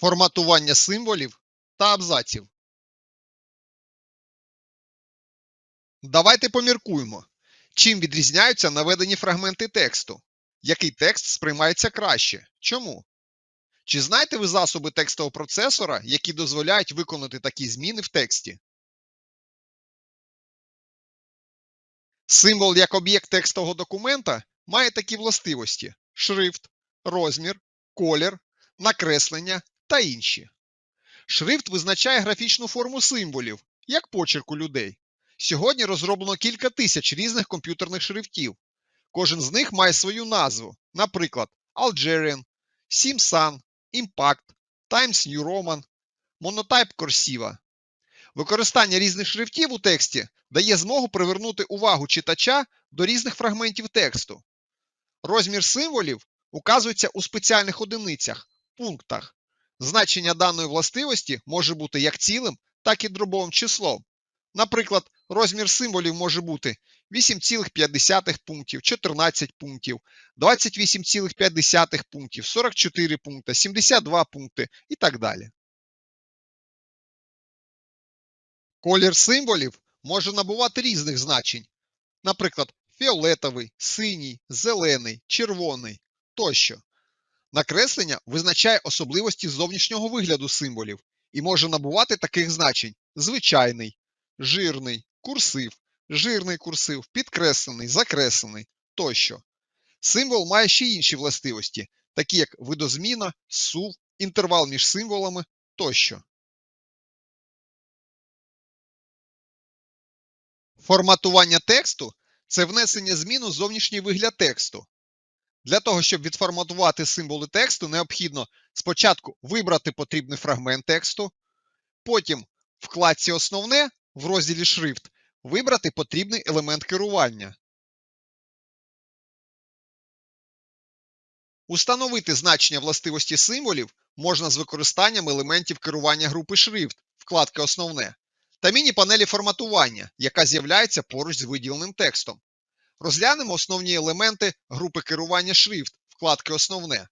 Форматування символів та абзаців. Давайте поміркуємо, чим відрізняються наведені фрагменти тексту. Який текст сприймається краще? Чому? Чи знаєте ви засоби текстового процесора, які дозволяють виконати такі зміни в тексті? Символ як об'єкт текстового документа має такі властивості: шрифт, розмір, колір, накреслення та інші. Шрифт визначає графічну форму символів, як почерк у людей. Сьогодні розроблено кілька тисяч різних комп'ютерних шрифтів. Кожен з них має свою назву, наприклад, Algerian, Simsan, Impact, Times New Roman, Monotype Cursiva. Використання різних шрифтів у тексті дає змогу привернути увагу читача до різних фрагментів тексту. Розмір символів указується у спеціальних одиницях, пунктах. Значення даної властивості може бути як цілим, так і дробовим числом. Наприклад, розмір символів може бути 8,5 пунктів, 14 пунктів, 28,5 пунктів, 44 пункти, 72 пункти і так далі. Колір символів може набувати різних значень, наприклад, фіолетовий, синій, зелений, червоний тощо. Накреслення визначає особливості зовнішнього вигляду символів і може набувати таких значень: звичайний, жирний, курсив, жирний курсив, підкреслений, закреслений тощо. Символ має ще інші властивості, такі як видозміна, сув, інтервал між символами тощо. Форматування тексту це внесення змін у зовнішній вигляд тексту. Для того, щоб відформатувати символи тексту, необхідно спочатку вибрати потрібний фрагмент тексту, потім в вкладці Основне в розділі Шрифт вибрати потрібний елемент керування. Установити значення властивості символів можна з використанням елементів керування групи Шрифт, вкладки Основне, та міні-панелі форматування, яка з'являється поруч з виділеним текстом. Розглянемо основні елементи групи керування шрифт, вкладки Основне.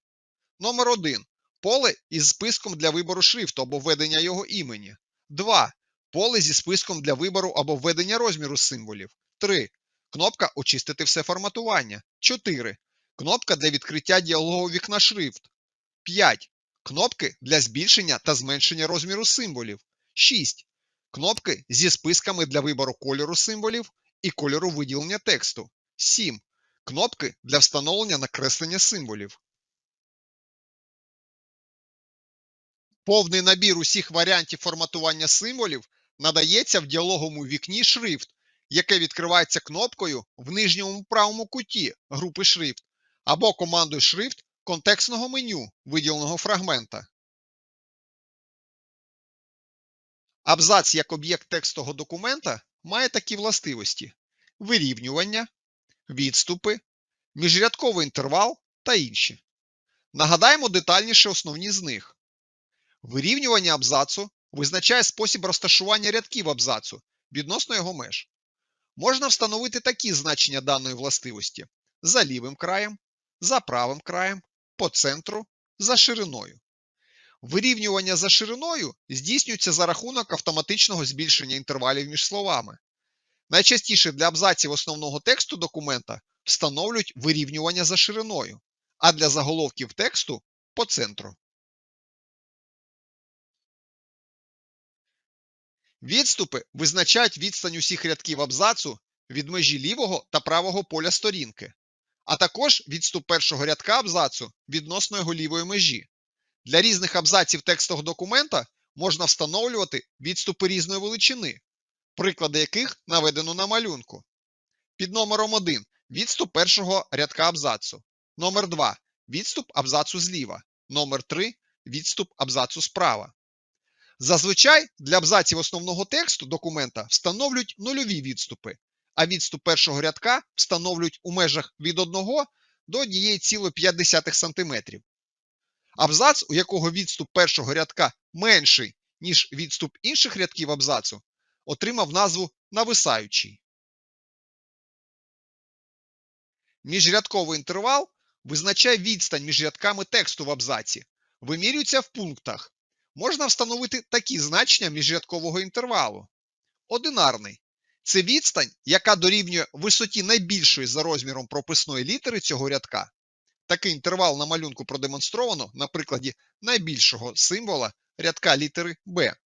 Номер 1. Поле із списком для вибору шрифту або введення його імені. 2. Поле зі списком для вибору або введення розміру символів. 3. Кнопка Очистити все форматування. 4. Кнопка для відкриття діалогового вікна шрифт. 5. Кнопки для збільшення та зменшення розміру символів. 6. Кнопки зі списками для вибору кольору символів і кольору виділення тексту. 7. Кнопки для встановлення накреслення символів. Повний набір усіх варіантів форматування символів надається в діалоговому вікні шрифт, яке відкривається кнопкою в нижньому правому куті групи шрифт або командою шрифт контекстного меню виділеного фрагмента. Абзац як об'єкт текстового документа має такі властивості: вирівнювання, відступи, міжрядковий інтервал та інші. Нагадаємо детальніше основні з них. Вирівнювання абзацу визначає спосіб розташування рядків абзацу відносно його меж. Можна встановити такі значення даної властивості за лівим краєм, за правим краєм, по центру, за шириною. Вирівнювання за шириною здійснюється за рахунок автоматичного збільшення інтервалів між словами. Найчастіше для абзаців основного тексту документа встановлюють вирівнювання за шириною, а для заголовків тексту по центру. Відступи визначають відстань усіх рядків абзацу від межі лівого та правого поля сторінки, а також відступ першого рядка абзацу відносно його лівої межі. Для різних абзаців текстового документа можна встановлювати відступи різної величини, приклади яких наведено на малюнку. Під номером 1 відступ першого рядка абзацу. Номер 2 відступ абзацу зліва. Номер 3 відступ абзацу справа. Зазвичай для абзаців основного тексту документа встановлюють нульові відступи, а відступ першого рядка встановлюють у межах від 1 до 1,5 см. Абзац, у якого відступ першого рядка менший, ніж відступ інших рядків абзацу, отримав назву нависаючий. Міжрядковий інтервал визначає відстань між рядками тексту в абзаці, вимірюється в пунктах можна встановити такі значення міжрядкового інтервалу. Одинарний це відстань, яка дорівнює висоті найбільшої за розміром прописної літери цього рядка. Такий інтервал на малюнку продемонстровано на прикладі найбільшого символа рядка літери Б.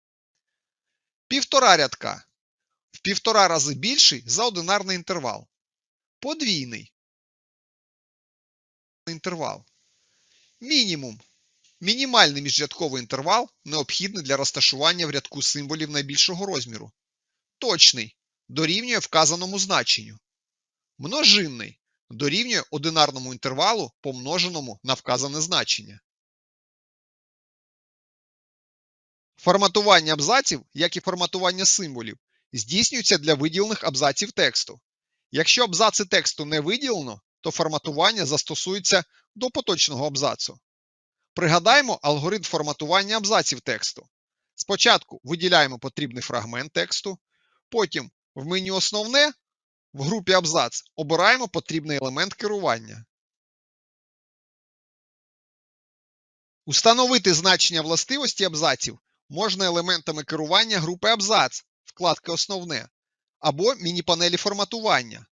Півтора рядка в півтора рази більший за одинарний інтервал. Подвійний інтервал. Мінімум. Мінімальний міжрядковий інтервал необхідний для розташування в рядку символів найбільшого розміру. Точний дорівнює вказаному значенню. Множинний дорівнює одинарному інтервалу, помноженому на вказане значення. Форматування абзаців, як і форматування символів, здійснюється для виділених абзаців тексту. Якщо абзаци тексту не виділено, то форматування застосується до поточного абзацу. Пригадаємо алгоритм форматування абзаців тексту. Спочатку виділяємо потрібний фрагмент тексту, потім в меню Основне в групі Абзац обираємо потрібний елемент керування. Установити значення властивості абзаців можна елементами керування групи Абзац вкладки Основне або міні-панелі форматування.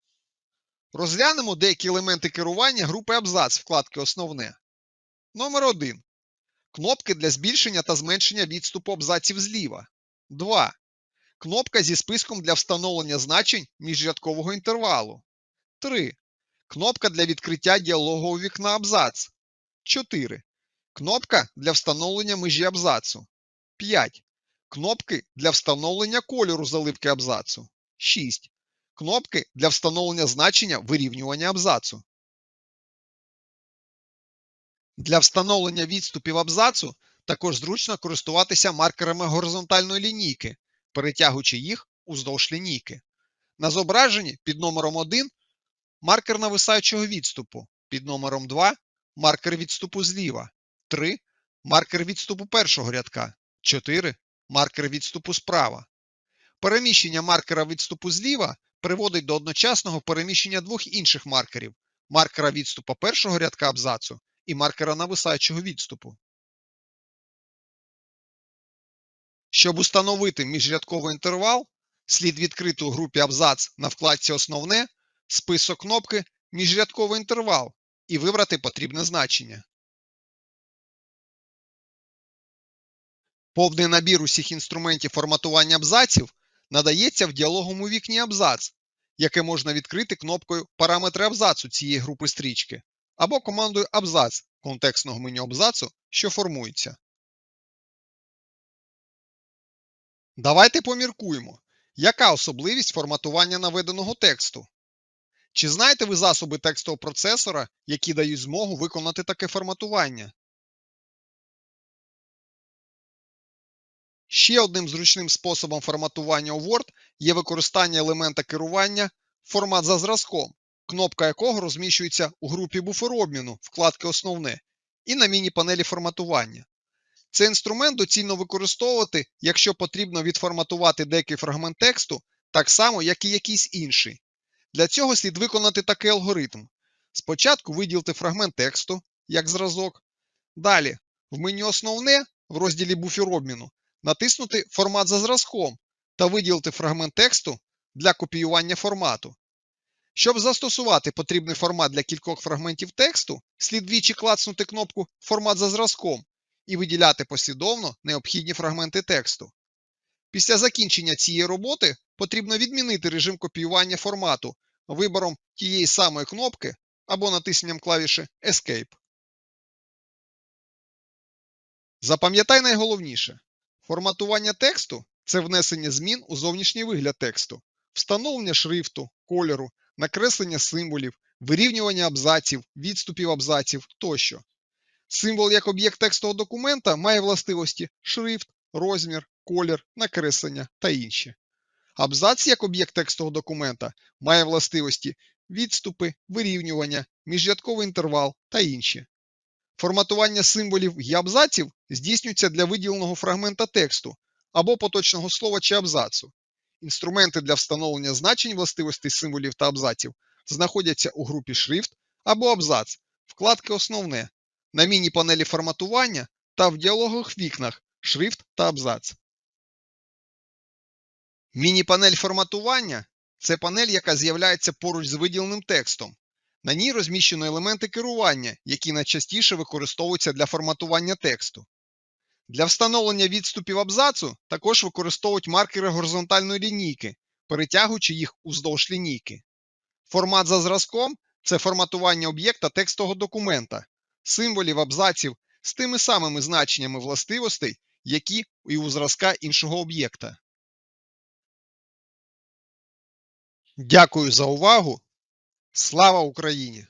Розглянемо деякі елементи керування групи Абзац вкладки Основне. Номер 1. Кнопки для збільшення та зменшення відступу абзаців зліва. 2. Кнопка зі списком для встановлення значень міжрядкового інтервалу. 3. Кнопка для відкриття діалогового вікна абзац. 4. Кнопка для встановлення межі абзацу. 5. Кнопки для встановлення кольору заливки абзацу. 6. Кнопки для встановлення значення вирівнювання абзацу. Для встановлення відступів абзацу також зручно користуватися маркерами горизонтальної лінійки, перетягуючи їх уздовж лінійки. На зображенні під номером 1 маркер нависаючого відступу, під номером 2 маркер відступу зліва, 3 маркер відступу першого рядка, 4 маркер відступу справа. Переміщення маркера відступу зліва приводить до одночасного переміщення двох інших маркерів маркера відступу першого рядка абзацу і маркера нависаючого відступу. Щоб установити міжрядковий інтервал, слід відкрити у групі Абзац на вкладці Основне список кнопки Міжрядковий інтервал і вибрати потрібне значення. Повний набір усіх інструментів форматування абзаців надається в діалоговому вікні Абзац, яке можна відкрити кнопкою Параметри абзацу цієї групи стрічки або командою Абзац контекстного меню абзацу, що формується. Давайте поміркуємо, яка особливість форматування наведеного тексту. Чи знаєте ви засоби текстового процесора, які дають змогу виконати таке форматування? Ще одним зручним способом форматування у Word є використання елемента керування формат за зразком, кнопка якого розміщується у групі буферобміну вкладки Основне і на міні-панелі форматування. Цей інструмент доцільно використовувати, якщо потрібно відформатувати деякий фрагмент тексту, так само, як і якийсь інший. Для цього слід виконати такий алгоритм. Спочатку виділити фрагмент тексту, як зразок. Далі, в меню Основне в розділі буфер обміну натиснути Формат за зразком та виділити фрагмент тексту для копіювання формату. Щоб застосувати потрібний формат для кількох фрагментів тексту, слід двічі клацнути кнопку Формат за зразком і виділяти послідовно необхідні фрагменти тексту. Після закінчення цієї роботи потрібно відмінити режим копіювання формату вибором тієї самої кнопки або натисненням клавіші Escape. Запам'ятай найголовніше. Форматування тексту це внесення змін у зовнішній вигляд тексту, встановлення шрифту, кольору, накреслення символів, вирівнювання абзаців, відступів абзаців тощо. Символ як об'єкт текстового документа має властивості шрифт, розмір, колір, накреслення та інші. Абзац як об'єкт текстового документа має властивості відступи, вирівнювання, міжрядковий інтервал та інші. Форматування символів і абзаців здійснюється для виділеного фрагмента тексту або поточного слова чи абзацу. Інструменти для встановлення значень властивостей символів та абзаців знаходяться у групі Шрифт або абзац, вкладки Основне, на міні-панелі форматування та в діалогових вікнах шрифт та абзац. Міні-панель форматування це панель, яка з'являється поруч з виділеним текстом. На ній розміщено елементи керування, які найчастіше використовуються для форматування тексту. Для встановлення відступів абзацу також використовують маркери горизонтальної лінійки, перетягуючи їх уздовж лінійки. Формат за зразком це форматування об'єкта текстового документа, символів абзаців з тими самими значеннями властивостей, які і у зразка іншого об'єкта. Дякую за увагу. Слава Україні!